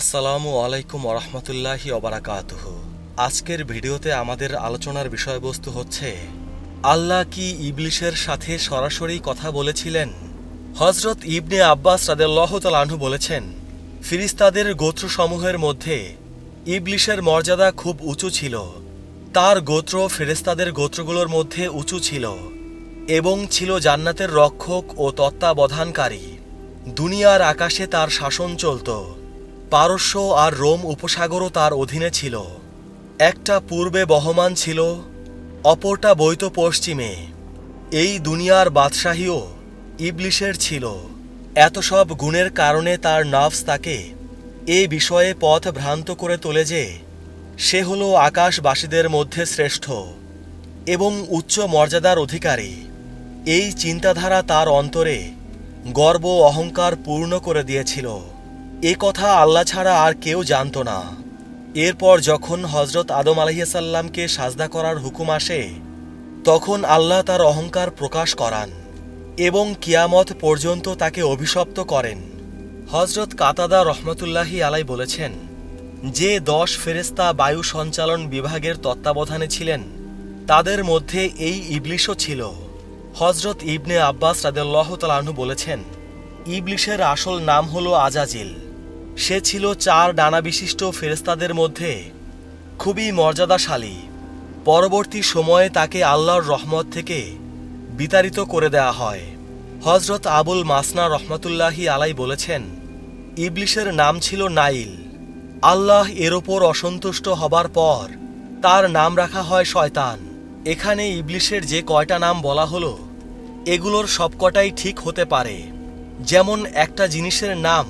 আসসালামু আলাইকুম ওরহমতুল্লাহি ওবরাকাতুহ। আজকের ভিডিওতে আমাদের আলোচনার বিষয়বস্তু হচ্ছে, আল্লাহ কি ইবলিশের সাথে সরাসরি কথা বলেছিলেন? হজরত ইবনে আব্বাস রাদেল্লাহ তালাহু বলেছেন, ফিরিস্তাদের গোত্রসমূহের মধ্যে ইবলিশের মর্যাদা খুব উঁচু ছিল। তার গোত্র ফেরেস্তাদের গোত্রগুলোর মধ্যে উঁচু ছিল এবং ছিল জান্নাতের রক্ষক ও তত্ত্বাবধানকারী। দুনিয়ার আকাশে তার শাসন চলত। পারস্য আর রোম উপসাগরও তার অধীনে ছিল। একটা পূর্বে বহমান ছিল, অপরটা বৈত পশ্চিমে। এই দুনিয়ার বাদশাহীও ইবলিশের ছিল। এত সব গুণের কারণে তার নাফস তাকে এ বিষয়ে পথ ভ্রান্ত করে তোলে যে, সে হল আকাশবাসীদের মধ্যে শ্রেষ্ঠ এবং উচ্চ মর্যাদার অধিকারী। এই চিন্তাধারা তার অন্তরে গর্ব অহংকার পূর্ণ করে দিয়েছিল। এ কথা আল্লাহ ছাড়া আর কেউ জানত না। এরপর যখন হজরত আদম আলহিসাল্লামকে সাজদা করার হুকুম আসে, তখন আল্লাহ তার অহংকার প্রকাশ করান এবং কিয়ামত পর্যন্ত তাকে অভিশপ্ত করেন। হজরত কাতাদা রহমতুল্লাহি আলাই বলেছেন, যে দশ ফেরেস্তা বায়ু সঞ্চালন বিভাগের তত্ত্বাবধানে ছিলেন, তাদের মধ্যে এই ইবলিশও ছিল। হজরত ইবনে আব্বাস রাদেল্লাহ তালাহু বলেছেন, ইবলিশের আসল নাম হল আজাজিল। সে ছিল চার ডানা বিশিষ্ট ফেরেস্তাদের মধ্যে খুবই মর্যাদাশালী। পরবর্তী সময়ে তাকে আল্লাহর রহমত থেকে বিতাড়িত করে দেয়া হয়। হজরত আবুল মাসনা রহমতুল্লাহি আলাই বলেছেন, ইবলিশের নাম ছিল নাইল। আল্লাহ এর ওপর অসন্তুষ্ট হবার পর তার নাম রাখা হয় শয়তান। এখানে ইবলিশের যে কয়টা নাম বলা হলো, এগুলোর সবকটাই ঠিক হতে পারে। যেমন একটা জিনিসের নাম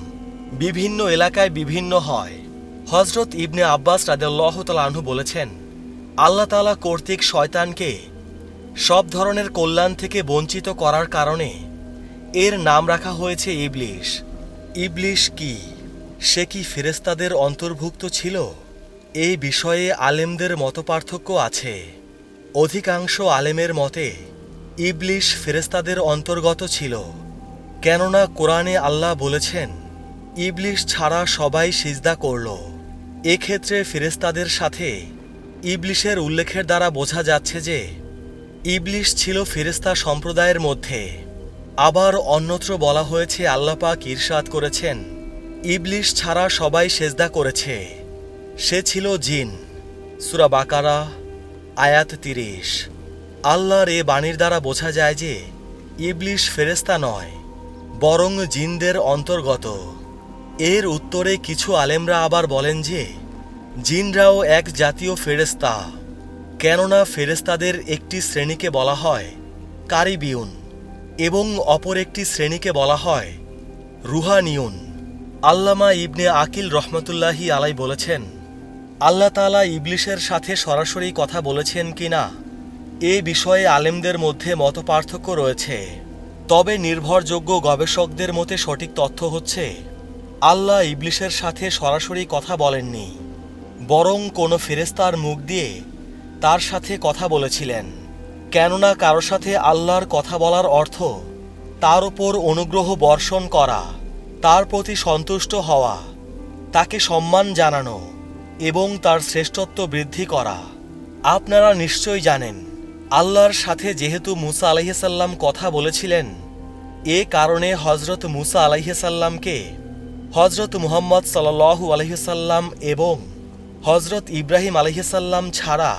বিভিন্ন এলাকায় বিভিন্ন হয়। হজরত ইবনে আব্বাস রাদেল্লাহ তালাহু বলেছেন, আল্লাহ তালা কর্তৃক শয়তানকে সব ধরনের কল্যাণ থেকে বঞ্চিত করার কারণে এর নাম রাখা হয়েছে ইবলিশ। ইবলিশ কি? সে কি ফেরেস্তাদের অন্তর্ভুক্ত ছিল? এই বিষয়ে আলেমদের মতপার্থক্য আছে। অধিকাংশ আলেমের মতে, ইবলিশ ফেরেস্তাদের অন্তর্গত ছিল। কেননা কোরআনে আল্লাহ বলেছেন ইবলিশ ছাড়া সবাই সিজদা করল। এক্ষেত্রে ফেরেস্তাদের সাথে ইবলিশের উল্লেখের দ্বারা বোঝা যাচ্ছে যে, ইবলিশ ছিল ফেরেস্তা সম্প্রদায়ের মধ্যে। আবার অন্যত্র বলা হয়েছে আল্লাপাক ঈর্ষাদ করেছেন, ইবলিশ ছাড়া সবাই সেজদা করেছে। সে ছিল জিন। সুরা বাকারা, আয়াত তিরিশ। আল্লাহর এ বাণীর দ্বারা বোঝা যায় যে, ইবলিশ ফেরেস্তা নয়, বরং জিনদের অন্তর্গত। এর উত্তরে কিছু আলেমরা আবার বলেন যে, জিনরাও এক জাতীয় ফেরেস্তা কেননা ফেরেস্তাদের একটি শ্রেণীকে বলা হয় কারিবিউন এবং অপর একটি শ্রেণীকে বলা হয় রুহানিউন। আল্লামা ইবনে আকিল রহমতুল্লাহি আলাই বলেছেন, আল্লাহ তালা ইবলিশের সাথে সরাসরি কথা বলেছেন কিনা, এ বিষয়ে আলেমদের মধ্যে মতপার্থক্য রয়েছে। তবে নির্ভরযোগ্য গবেষকদের মতে সঠিক তথ্য হচ্ছে আল্লাহ ইবলিশের সাথে সরাসরি কথা বলেননি, বরং কোনো ফেরেস্তার মুখ দিয়ে তার সাথে কথা বলেছিলেন। কেননা কারও সাথে আল্লাহর কথা বলার অর্থ তার উপর অনুগ্রহ বর্ষণ করা, তার প্রতি সন্তুষ্ট হওয়া, তাকে সম্মান জানানো এবং তার শ্রেষ্ঠত্ব বৃদ্ধি করা। আপনারা নিশ্চয়ই জানেন, আল্লাহর সাথে যেহেতু মুসা আলাইসাল্লাম কথা বলেছিলেন, এ কারণে হজরত মুসা আলাইসাল্লামকে হজরত মুহাম্মদ সাল্লু আলহিসাল্লাম এবং হজরত ইব্রাহিম আলহিসাল্লাম ছাড়া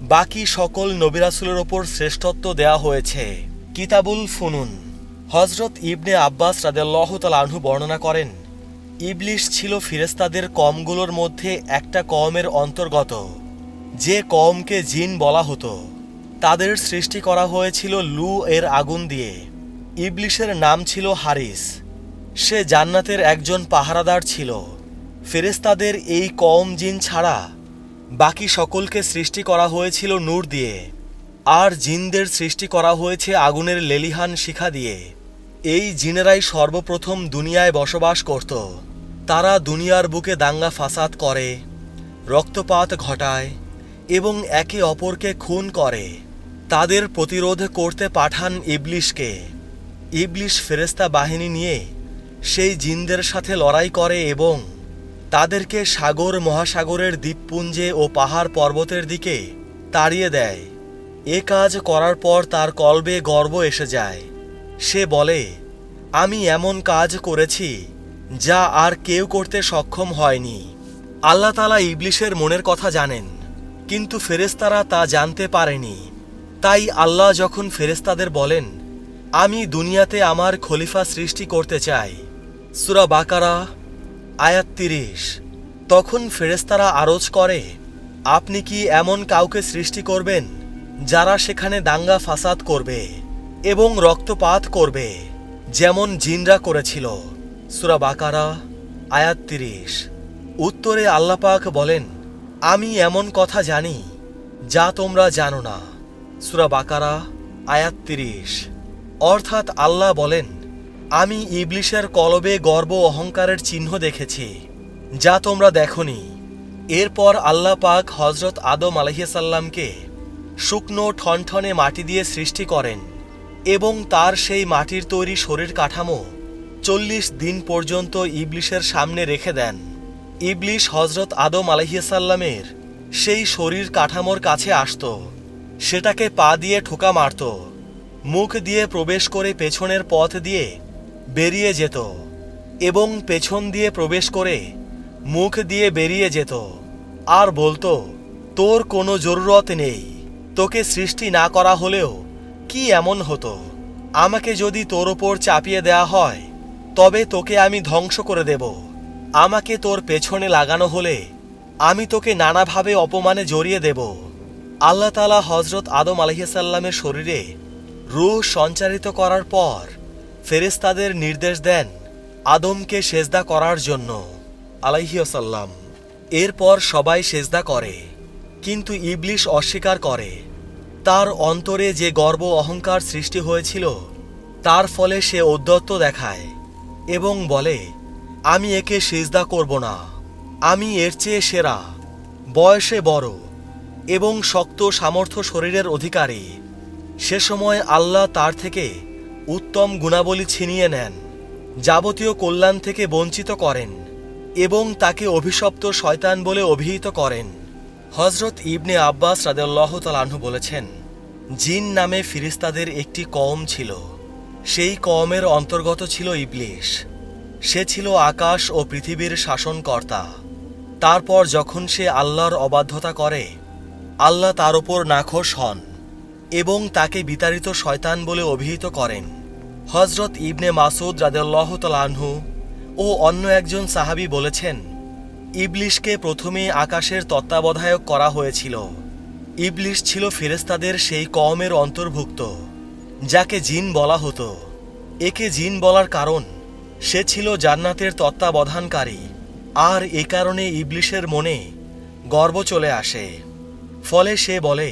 বাকি সকল নবিরাসুলের ওপর শ্রেষ্ঠত্ব দেয়া হয়েছে। কিতাবুল ফুনুন। হজরত ইবনে আব্বাস রাদেল্লাহ তালাহু বর্ণনা করেন, ইবলিশ ছিল ফিরেস্তাদের কমগুলোর মধ্যে একটা কমের অন্তর্গত। যে কমকে জিন বলা হতো, তাদের সৃষ্টি করা হয়েছিল লু এর আগুন দিয়ে। ইবলিশের নাম ছিল হারিস। সে জান্নাতের একজন পাহারাদার ছিল। ফেরেস্তাদের এই কম জিন ছাড়া বাকি সকলকে সৃষ্টি করা হয়েছিল নূর দিয়ে, আর জিনদের সৃষ্টি করা হয়েছে আগুনের লেলিহান শিখা দিয়ে। এই জিনেরাই সর্বপ্রথম দুনিয়ায় বসবাস করত। তারা দুনিয়ার বুকে দাঙ্গা ফাসাদ করে, রক্তপাত ঘটায় এবং একে অপরকে খুন করে। তাদের প্রতিরোধ করতে পাঠান ইবলিশকে। ইবলিশ ফেরেস্তা বাহিনী নিয়ে সেই জিনদের সাথে লড়াই করে এবং তাদেরকে সাগর মহাসাগরের দ্বীপপুঞ্জে ও পাহাড় পর্বতের দিকে তাড়িয়ে দেয়। এ কাজ করার পর তার কলবে গর্ব এসে যায়। সে বলে, আমি এমন কাজ করেছি যা আর কেউ করতে সক্ষম হয়নি। আল্লাহ তালা ইবলিশের মনের কথা জানেন, কিন্তু ফেরেস্তারা তা জানতে পারেনি। তাই আল্লাহ যখন ফেরেস্তাদের বলেন, আমি দুনিয়াতে আমার খলিফা সৃষ্টি করতে চাই সুরা বাকারা, আয়াত তিরিশ। তখন ফেরেস্তারা আরজ করে, আপনি কি এমন কাউকে সৃষ্টি করবেন, যারা সেখানে দাঙ্গা ফাসাদ করবে এবং রক্তপাত করবে, যেমন জিনরা করেছিল? সুরা বাকারা, আয়াত তিরিশ। উত্তরে আল্লাপাক বলেন, আমি এমন কথা জানি, যা তোমরা জানো না। সুরা বাকারা, আয়াত তিরিশ। অর্থাৎ আল্লাহ বলেন আমি ইবলিশের কলবে গর্ব অহংকারের চিহ্ন দেখেছি, যা তোমরা দেখনি। এরপর আল্লাহ পাক হজরত আদম আলহিসাল্লামকে শুকনো ঠনঠনে মাটি দিয়ে সৃষ্টি করেন এবং তার সেই মাটির তৈরি শরীর কাঠামো চল্লিশ দিন পর্যন্ত ইবলিশের সামনে রেখে দেন। ইবলিশ হজরত আদম আলহিসাল্লামের সেই শরীর কাঠামোর কাছে আসত। সেটাকে পা দিয়ে ঠোকা মারত, মুখ দিয়ে প্রবেশ করে পেছনের পথ দিয়ে বেরিয়ে যেত এবং পেছন দিয়ে প্রবেশ করে মুখ দিয়ে বেরিয়ে যেত। আর বলতো, তোর কোনো জরুরত নেই। তোকে সৃষ্টি না করা হলেও কি এমন হতো? আমাকে যদি তোর ওপর চাপিয়ে দেয়া হয়, তবে তোকে আমি ধ্বংস করে দেব। আমাকে তোর পেছনে লাগানো হলে আমি তোকে নানাভাবে অপমানে জড়িয়ে দেব। আল্লাহ তালা হজরত আদম আলহিসাল্লামের শরীরে রুহ সঞ্চারিত করার পর ফেরেস্তাদের নির্দেশ দেন আদমকে সেজদা করার জন্য আলাইহিয়াসাল্লাম এরপর সবাই সেজদা করে, কিন্তু ইবলিশ অস্বীকার করে। তার অন্তরে যে গর্ব অহংকার সৃষ্টি হয়েছিল, তার ফলে সে ঔদ্ধত্য দেখায় এবং বলে, আমি একে সেজদা করব না। আমি এর চেয়ে সেরা, বয়সে বড় এবং শক্ত সামর্থ্য শরীরের অধিকারী। সে সময় আল্লাহ তার থেকে উত্তম গুণাবলী ছিনিয়ে নেন, যাবতীয় কল্যাণ থেকে বঞ্চিত করেন এবং তাকে অভিশপ্ত শয়তান বলে অভিহিত করেন। হজরত ইবনে আব্বাস রাদেল্লাহ তালাহু বলেছেন, জিন নামে ফিরিস্তাদের একটি কম ছিল। সেই কমের অন্তর্গত ছিল ইবলিশ। সে ছিল আকাশ ও পৃথিবীর শাসনকর্তা। তারপর যখন সে আল্লাহর অবাধ্যতা করে, আল্লাহ তার ওপর নাখোশ হন এবং তাকে বিতাড়িত শয়তান বলে অভিহিত করেন। হজরত ইবনে মাসুদ রাদেল্লাহ তালাহু ও অন্য একজন সাহাবি বলেছেন, ইবলিশকে প্রথমে আকাশের তত্ত্বাবধায়ক করা হয়েছিল। ইবলিশ ছিল ফেরেস্তাদের সেই কমের অন্তর্ভুক্ত, যাকে জিন বলা হতো। একে জিন বলার কারণ, সে ছিল জান্নাতের তত্ত্বাবধানকারী, আর এ কারণে ইবলিশের মনে গর্ব চলে আসে। ফলে সে বলে,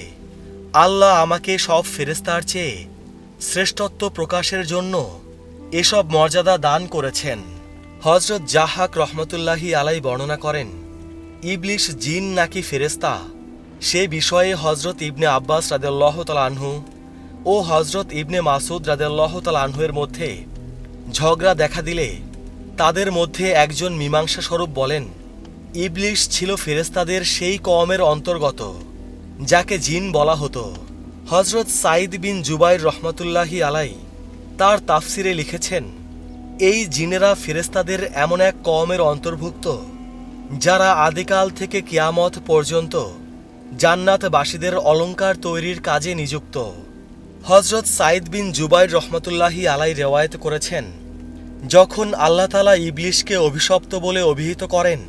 আল্লাহ আমাকে সব ফেরেস্তার চেয়ে শ্রেষ্ঠত্ব প্রকাশের জন্য এসব মর্যাদা দান করেছেন। হজরত জাহাক রহমতুল্লাহি আলাই বর্ণনা করেন, ইবলিশ জিন নাকি ফেরেস্তা সে বিষয়ে হজরত ইবনে আব্বাস রাদেল্লাহ তালাহু ও হজরত ইবনে মাসুদ রাদেল্লাহ তালাহুয়ের মধ্যে ঝগড়া দেখা দিলে তাদের মধ্যে একজন মীমাংসা স্বরূপ বলেন, ইবলিশ ছিল ফেরেস্তাদের সেই কওমের অন্তর্গত, যাকে জিন বলা হতো। হজরত সাইদ বিন জুবাইর রহমতুল্লাহি আলাই তার তাফসিরে লিখেছেন, এই জিনেরা ফেরেস্তাদের এমন এক কওমের অন্তর্ভুক্ত, যারা আদিকাল থেকে কিয়ামত পর্যন্ত জান্নাতবাসীদের অলংকার তৈরির কাজে নিযুক্ত। হজরত সাইদ বিন জুবাইর রহমতুল্লাহি আলাই রেওয়ায়ত করেছেন, যখন আল্লাহ তালা ইবলিশকে অভিশপ্ত বলে অভিহিত করেন,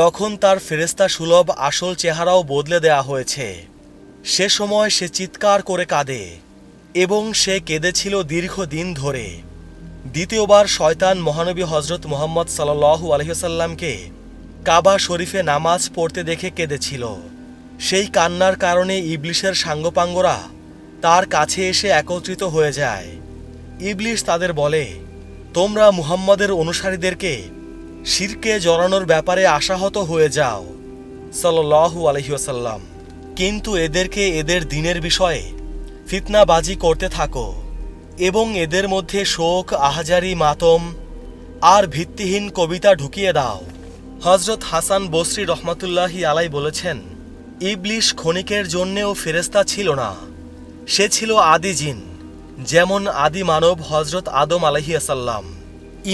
তখন তার ফেরেস্তা সুলভ আসল চেহারাও বদলে দেয়া হয়েছে। সে সময় সে চিৎকার করে কাঁদে, এবং সে কেঁদেছিল দীর্ঘদিন ধরে। দ্বিতীয়বার শয়তান মহানবী হজরত মোহাম্মদ সাল্লু আলহিসাল্লামকে কাবা শরীফে নামাজ পড়তে দেখে কেঁদেছিল। সেই কান্নার কারণে ইবলিশের সাঙ্গপাঙ্গরা তার কাছে এসে একত্রিত হয়ে যায়। ইবলিশ তাদের বলে, তোমরা মুহাম্মদের অনুসারীদেরকে শিরকে জড়ানোর ব্যাপারে আশাহত হয়ে যাও। সাল্লু আলহিউসাল্লাম কিন্তু এদেরকে এদের দিনের বিষয়ে ফিতনাবাজি করতে থাকো, এবং এদের মধ্যে শোক, আহাজারি, মাতম আর ভিত্তিহীন কবিতা ঢুকিয়ে দাও। হজরত হাসান বসরি রহমাতুল্লাহি আলাই বলেছেন, ইবলিশ ক্ষণিকের জন্যেও ফেরেস্তা ছিল না, সে ছিল আদি জিন, যেমন আদি মানব হজরত আদম আলহিয়াসাল্লাম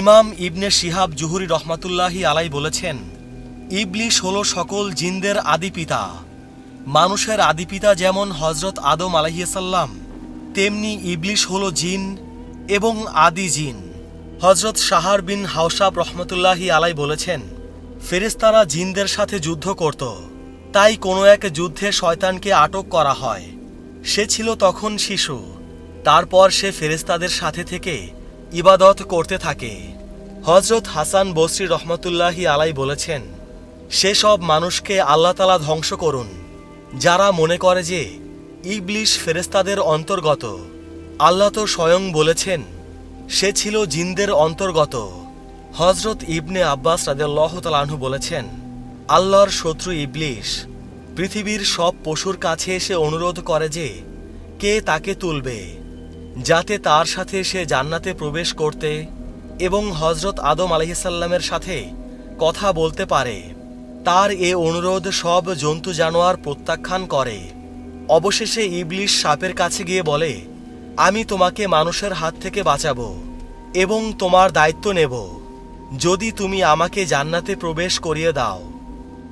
ইমাম ইবনে শিহাব জুহুরি রহমাতুল্লাহি আলাই বলেছেন, ইবলিশ হল সকল জিনদের আদি পিতা মানুষের আদি পিতা যেমন হজরত আদম আলহিয়াসাল্লাম তেমনি ইবলিশ হল জিন এবং আদি জিন। হজরত শাহার বিন হাওসাব রহমতুল্লাহি আলাই বলেছেন ফেরেস্তারা জিনদের সাথে যুদ্ধ করত, তাই কোনো এক যুদ্ধে শয়তানকে আটক করা হয়। সে ছিল তখন শিশু, তারপর সে ফেরেস্তাদের সাথে থেকে ইবাদত করতে থাকে। হজরত হাসান বসরি রহমতুল্লাহি আলাই বলেছেন সেসব মানুষকে আল্লাহতালা ধ্বংস করুন। যারা মনে করে যে ইবলিশ ফেরেস্তাদের অন্তর্গত, আল্লাহ তো স্বয়ং বলেছেন, সে ছিল জিনদের অন্তর্গত। হজরত ইবনে আব্বাস রাদেল্লাহ বলেছেন, আল্লাহর শত্রু ইবলিশ, পৃথিবীর সব পশুর কাছে এসে অনুরোধ করে যে কে তাকে তুলবে, যাতে তার সাথে সে জান্নাতে প্রবেশ করতে এবং হজরত আদম আলহিসাল্লামের সাথে কথা বলতে পারে। তার এ অনুরোধ সব জন্তু জানোয়ার প্রত্যাখ্যান করে। অবশেষে ইবলিশ সাপের কাছে গিয়ে বলে, আমি তোমাকে মানুষের হাত থেকে বাঁচাবো এবং তোমার দায়িত্ব নেব। যদি তুমি আমাকে জান্নাতে প্রবেশ করিয়ে দাও,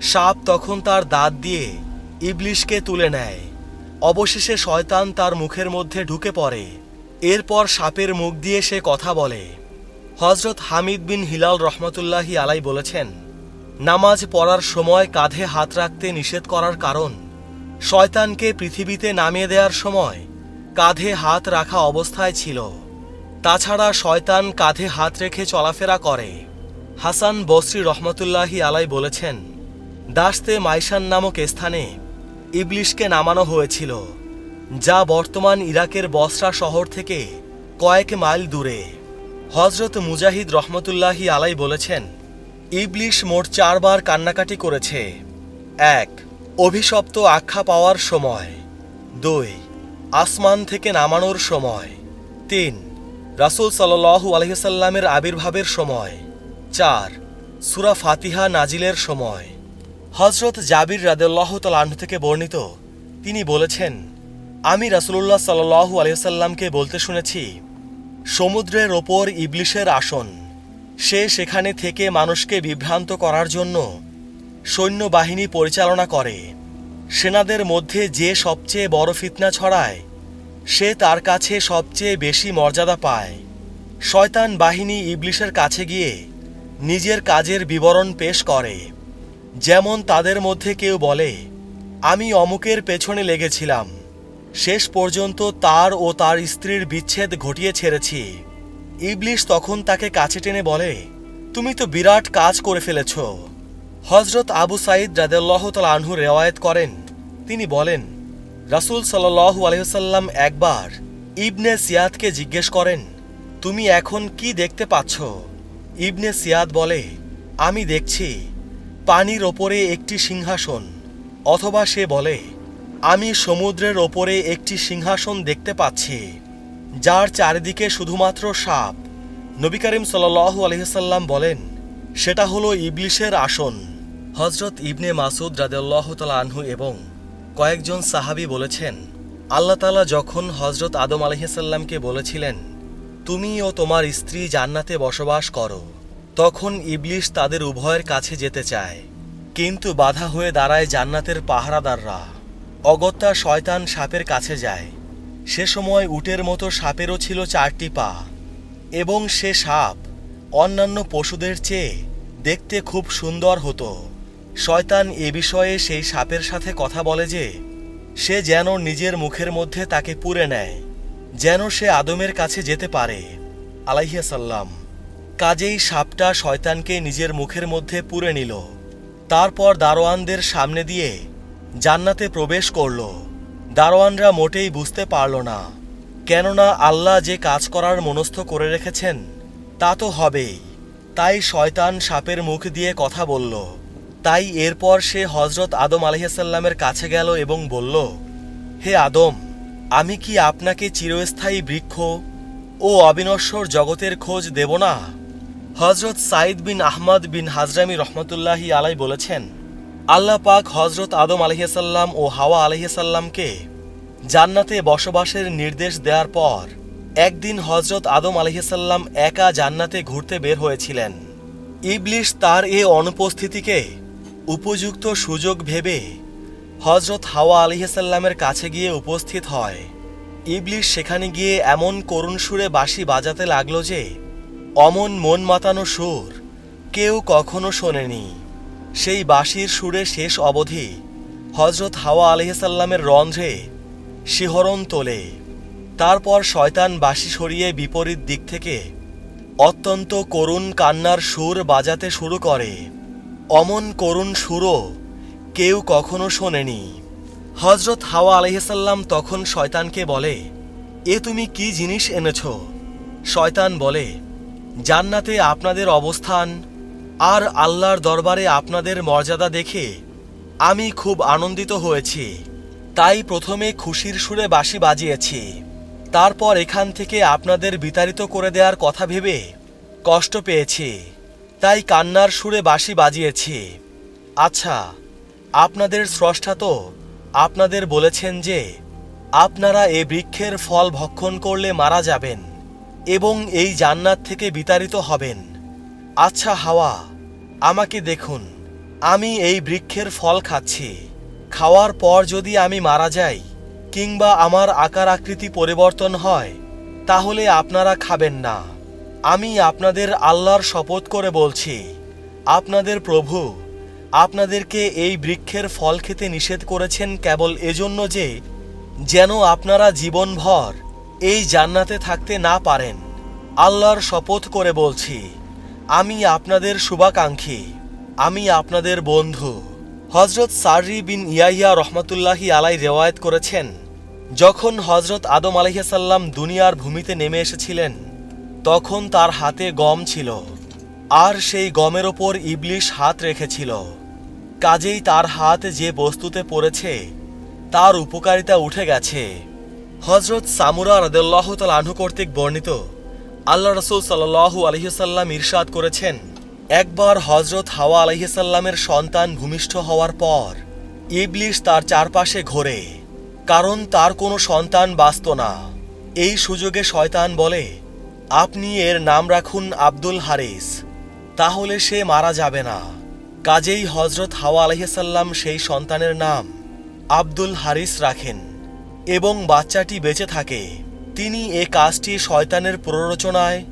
সাপ তখন তার দাঁত দিয়ে ইবলিশকে তুলে নেয়। অবশেষে শয়তান তার মুখের মধ্যে ঢুকে পড়ে। এরপর সাপের মুখ দিয়ে সে কথা বলে। হজরত হামিদ বিন হিলাল রহমতুল্লাহি আলাই বলেছেন নামাজ পড়ার সময় কাঁধে হাত রাখতে নিষেধ করার কারণ। শয়তানকে পৃথিবীতে নামিয়ে দেওয়ার সময় কাঁধে হাত রাখা অবস্থায় ছিল। তাছাড়া শয়তান কাঁধে হাত রেখে চলাফেরা করে। হাসান বসরি রহমতুল্লাহি আলাই বলেছেন, দাসতে মাইশান নামক স্থানে ইবলিশকে নামানো হয়েছিল, যা বর্তমান ইরাকের বসরা শহর থেকে কয়েক মাইল দূরে। হজরত মুজাহিদ রহমতুল্লাহি আলাই বলেছেন ইবলিশ মোট চারবার কান্নাকাটি করেছে। এক, অভিশপ্ত আখ্যা পাওয়ার সময়। দুই, আসমান থেকে নামানোর সময়। তিন, রাসুল সাল্লু আলহিসাল্লামের আবির্ভাবের সময়। চার, সুরা ফাতিহা নাজিলের সময়। হজরত জাবির রাদেল্লাহ তালাহ থেকে বর্ণিত, তিনি বলেছেন, আমি রাসুলুল্লাহ সাল্লু আলহিসাল্লামকে বলতে শুনেছি, সমুদ্রের ওপর ইবলিশের আসন সে সেখানে থেকে মানুষকে বিভ্রান্ত করার জন্য সৈন্যবাহিনী পরিচালনা করে। সেনাদের মধ্যে যে সবচেয়ে বড় ফিতনা ছড়ায়, সে তার কাছে সবচেয়ে বেশি মর্যাদা পায়। শয়তান বাহিনী ইবলিশের কাছে গিয়ে নিজের কাজের বিবরণ পেশ করে। যেমন তাদের মধ্যে কেউ বলে, আমি অমুকের পেছনে লেগেছিলাম। শেষ পর্যন্ত তার ও তার স্ত্রীর বিচ্ছেদ ঘটিয়ে ছেড়েছি। ইবলিশ তখন তাকে কাছে টেনে বলে, তুমি তো বিরাট কাজ করে ফেলেছ। হজরত আবু সাইদ রাদেল্লাহ আনহু রেওয়ায়ত করেন। তিনি বলেন, রাসুল সাল্লু আলহিসাল্লাম একবার ইবনে সিয়াদকে জিজ্ঞেস করেন, তুমি এখন কি দেখতে পাচ্ছ? ইবনে সিয়াদ বলে, আমি দেখছি পানির ওপরে একটি সিংহাসন। অথবা সে বলে, আমি সমুদ্রের ওপরে একটি সিংহাসন দেখতে পাচ্ছি। যার চারিদিকে শুধুমাত্র সাপ। নবী করিম সাল্লাহ আলহিসাল্লাম বলেন, সেটা হলো ইবলিশের আসন। হজরত ইবনে মাসুদ রাদেল্লাহ আনহু এবং কয়েকজন সাহাবি বলেছেন, আল্লাহ তালা যখন হজরত আদম আলহিসাল্লামকে বলেছিলেন, তুমি ও তোমার স্ত্রী জান্নাতে বসবাস করো তখন ইবলিশ তাদের উভয়ের কাছে যেতে চায়। কিন্তু বাধা হয়ে দাঁড়ায় জান্নাতের পাহারাদাররা। অগত্যা শয়তান সাপের কাছে যায়। সে সময় উটের মতো সাপেরও ছিল চারটি পা, এবং সে সাপ অন্যান্য পশুদের চেয়ে দেখতে খুব সুন্দর হতো। শয়তান এ বিষয়ে সেই সাপের সাথে কথা বলে যে, সে যেন নিজের মুখের মধ্যে তাকে পুরে নেয়, যেন সে আদমের কাছে যেতে পারে। আলাইহাসাল্লাম কাজেই সাপটা শয়তানকে নিজের মুখের মধ্যে পুরে নিল, তারপর দারোয়ানদের সামনে দিয়ে জান্নাতে প্রবেশ করল। দারোয়ানরা মোটেই বুঝতে পারল না। কেননা আল্লাহ যে কাজ করার মনস্থ করে রেখেছেন, তা তো হবেই। তাই শয়তান সাপের মুখ দিয়ে কথা বলল। তাই এরপর সে হজরত আদম আলহিসাল্লামের কাছে গেল এবং বলল, হে আদম, আমি কি আপনাকে চিরস্থায়ী বৃক্ষ ও অবিনশ্বর জগতের খোঁজ দেব না? হজরত সাইদ বিন আহমদ বিন হাজরামি রহমতুল্লাহি আলাই বলেছেন আল্লাহ পাক হজরত আদম আলহিসাল্লাম ও হাওয়া আলহিসাল্লামকে জান্নাতে বসবাসের নির্দেশ দেওয়ার পর একদিন হজরত আদম আলহিসাল্লাম একা জান্নাতে ঘুরতে বের হয়েছিলেন। ইবলিশ তার এ অনুপস্থিতিকে উপযুক্ত সুযোগ ভেবে হজরত হাওয়া আলহিসাল্লামের কাছে গিয়ে উপস্থিত হয়। ইবলিশ সেখানে গিয়ে এমন করুণ সুরে বাঁশি বাজাতে লাগল যে, অমন মন মাতানো সুর কেউ কখনো শোনেনি। সেই বাঁশির সুরে শেষ অবধি হজরত হাওয়া আলহিসাল্লামের রন্ধ্রে শিহরণ তোলে। তারপর শয়তান বাঁশি সরিয়ে বিপরীত দিক থেকে অত্যন্ত করুণ কান্নার সুর বাজাতে শুরু করে। অমন করুণ সুরও কেউ কখনো শোনেনি। হজরত হাওয়া আলহিসাল্লাম তখন শয়তানকে বলে, এ তুমি কি জিনিস এনেছ? শয়তান বলে, জান্নাতে আপনাদের অবস্থান আর আল্লাহর দরবারে আপনাদের মর্যাদা দেখে আমি খুব আনন্দিত হয়েছি। তাই প্রথমে খুশির সুরে বাঁশি বাজিয়েছি। তারপর এখান থেকে আপনাদের বিতাড়িত করে দেওয়ার কথা ভেবে কষ্ট পেয়েছি। তাই কান্নার সুরে বাঁশি বাজিয়েছি। আচ্ছা আপনাদের স্রষ্টা তো আপনাদের বলেছেন যে আপনারা এ বৃক্ষের ফল ভক্ষণ করলে মারা যাবেন এবং এই জান্নাত থেকে বিতাড়িত হবেন। আচ্ছা হাওয়া, আমাকে দেখুন। আমি এই বৃক্ষের ফল খাচ্ছি। খাওয়ার পর যদি আমি মারা যাই, কিংবা আমার আকার আকৃতি পরিবর্তন হয়, তাহলে আপনারা খাবেন না। আমি আপনাদের আল্লাহর শপথ করে বলছি, আপনাদের প্রভু, আপনাদেরকে এই বৃক্ষের ফল খেতে নিষেধ করেছেন কেবল এজন্য যে, যেন আপনারা জীবনভর এই জান্নাতে থাকতে না পারেন। আল্লাহর শপথ করে বলছি। আমি আপনাদের শুভাকাঙ্ক্ষী। আমি আপনাদের বন্ধু। হজরত সারি বিন ইয়াহিয়া রহমতুল্লাহি আলাই রেওয়ায়ত করেছেন, যখন হজরত আদম আলহিসাল্লাম দুনিয়ার ভূমিতে নেমে এসেছিলেন, তখন তার হাতে গম ছিল, আর সেই গমের ওপর ইবলিশ হাত রেখেছিল। কাজেই তার হাত যে বস্তুতে পড়েছে, তার উপকারিতা উঠে গেছে। হজরত সামুরা রদুল্লাহ তাল কর্তৃক বর্ণিত আল্লাহ রসুল সাল্লাহু আলহিসাল্লাম ইরশাদ করেছেন, একবার হজরত হাওয়া আলহিসাল্লামের সন্তান ভূমিষ্ঠ হওয়ার পর ইবলিশ তার চারপাশে ঘোরে, কারণ তার কোনো সন্তান বাঁচত না। এই সুযোগে শয়তান বলে, আপনি এর নাম রাখুন আব্দুল হারিস, তাহলে সে মারা যাবে না। কাজেই হজরত হাওয়া আলহিসাল্লাম সেই সন্তানের নাম আব্দুল হারিস রাখেন এবং বাচ্চাটি বেঁচে থাকে। তিনি এ কাজটি শয়তানের প্ররোচনায়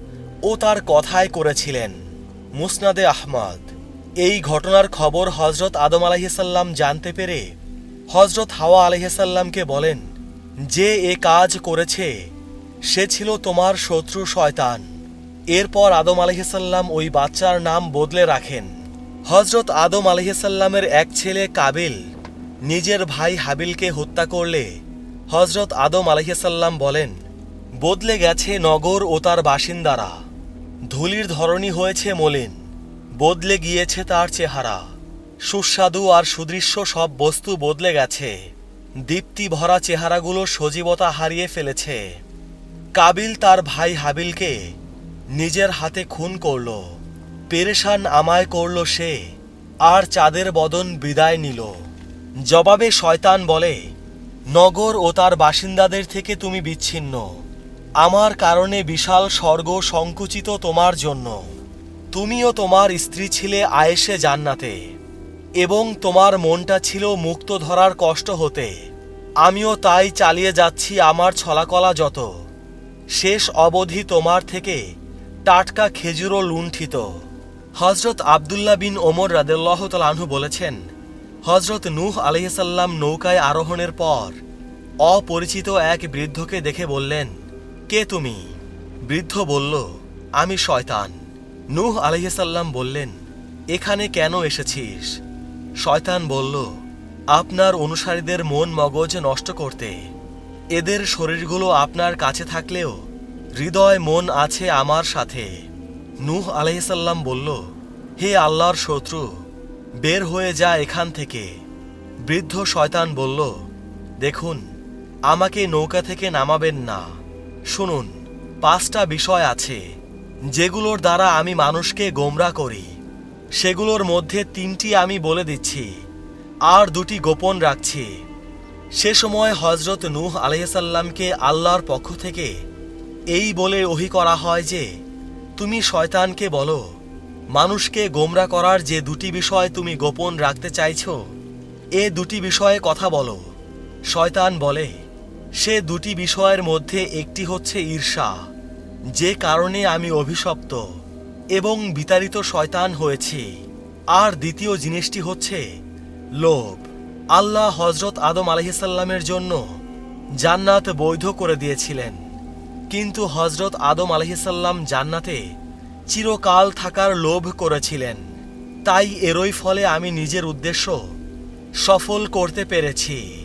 ও তার কথায় করেছিলেন। মুসনাদে আহমদ। এই ঘটনার খবর হজরত আদম আলাহিসাল্লাম জানতে পেরে হজরত হাওয়া আলহিসাল্লামকে বলেন, যে এ কাজ করেছে, সে ছিল তোমার শত্রু শয়তান। এরপর আদম আলহিসাল্লাম ওই বাচ্চার নাম বদলে রাখেন। হজরত আদম আলহিসাল্লামের এক ছেলে কাবিল নিজের ভাই হাবিলকে হত্যা করলে হজরত আদম আলহিসাল্লাম বলেন বদলে গেছে নগর ও তার বাসিন্দারা। ধুলির ধরনই হয়েছে মলিন, বদলে গিয়েছে তার চেহারা। সুস্বাদু আর সুদৃশ্য সব বস্তু বদলে গেছে। দীপ্তি ভরা চেহারাগুলো সজীবতা হারিয়ে ফেলেছে। কাবিল তার ভাই হাবিলকে নিজের হাতে খুন করল। পেরেশান আমায় করল সে, আর চাঁদের বদন বিদায় নিল। জবাবে শয়তান বলে, নগর ও তার বাসিন্দাদের থেকে তুমি বিচ্ছিন্ন। আমার কারণে বিশাল স্বর্গ সংকুচিত তোমার জন্য। তুমিও তোমার স্ত্রী ছিলে আয়েসে জান্নাতে, এবং তোমার মনটা ছিল মুক্ত ধরার কষ্ট হতে। আমিও তাই চালিয়ে যাচ্ছি আমার ছলাকলা যত। শেষ অবধি তোমার থেকে টাটকা খেজুরও লুণ্ঠিত। হজরত আবদুল্লাহ বিন ওমর রাদেল্লাহ তালাহু বলেছেন হজরত নূহ আলহিসাল্লাম নৌকায় আরোহণের পর অপরিচিত এক বৃদ্ধকে দেখে বললেন কে তুমি? বৃদ্ধ বলল, আমি শয়তান। নূহ আলহিসাল্লাম বললেন, এখানে কেন এসেছিস? শয়তান বলল, আপনার অনুসারীদের মন মগজ নষ্ট করতে। এদের শরীরগুলো আপনার কাছে থাকলেও হৃদয় মন আছে আমার সাথে। নূহ আলহিসাল্লাম বলল, হে আল্লাহর শত্রু, বের হয়ে যা এখান থেকে। বৃদ্ধ শয়তান বলল, দেখুন, আমাকে নৌকা থেকে নামাবেন না। শুনুন, পাঁচটা বিষয় আছে, যেগুলোর দ্বারা আমি মানুষকে গোমরা করি। সেগুলোর মধ্যে তিনটি আমি বলে দিচ্ছি, আর দুটি গোপন রাখছি। সে সময় হজরত নূহ আলাইসাল্লামকে আল্লাহর পক্ষ থেকে এই বলে ওহি করা হয় যে, তুমি শয়তানকে বলো, মানুষকে গোমরা করার যে দুটি বিষয় তুমি গোপন রাখতে চাইছো, এ দুটি বিষয়ে কথা বলো। শয়তান বলে সে দুটি বিষয়ের মধ্যে একটি হচ্ছে ঈর্ষা, যে কারণে আমি অভিশপ্ত এবং বিতাড়িত শয়তান হয়েছি। আর দ্বিতীয় জিনিসটি হচ্ছে লোভ। আল্লাহ হজরত আদম আলহিসাল্লামের জন্য জান্নাত বৈধ করে দিয়েছিলেন। কিন্তু হজরত আদম আলহিসাল্লাম জান্নাতে চিরকাল থাকার লোভ করেছিলেন। তাই এরই ফলে আমি নিজের উদ্দেশ্য সফল করতে পেরেছি।